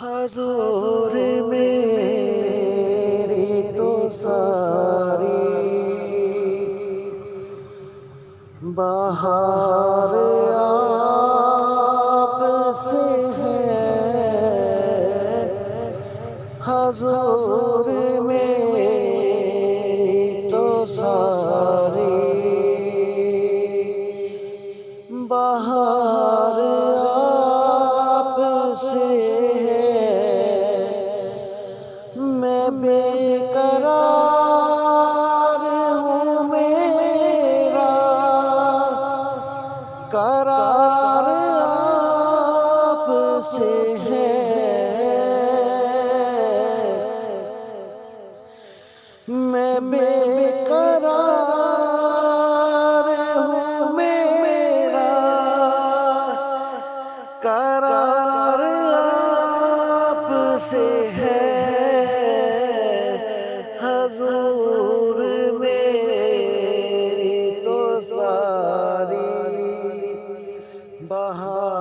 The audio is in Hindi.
हजूर मेरी तो सारी। बाहर आपसे है हजूर मेरी तो सारी। बाहर बेकरार हूँ मेरा। करार आपसे है। मैं बेकरार हूँ मेरा। करार आपसे है। सारी बहा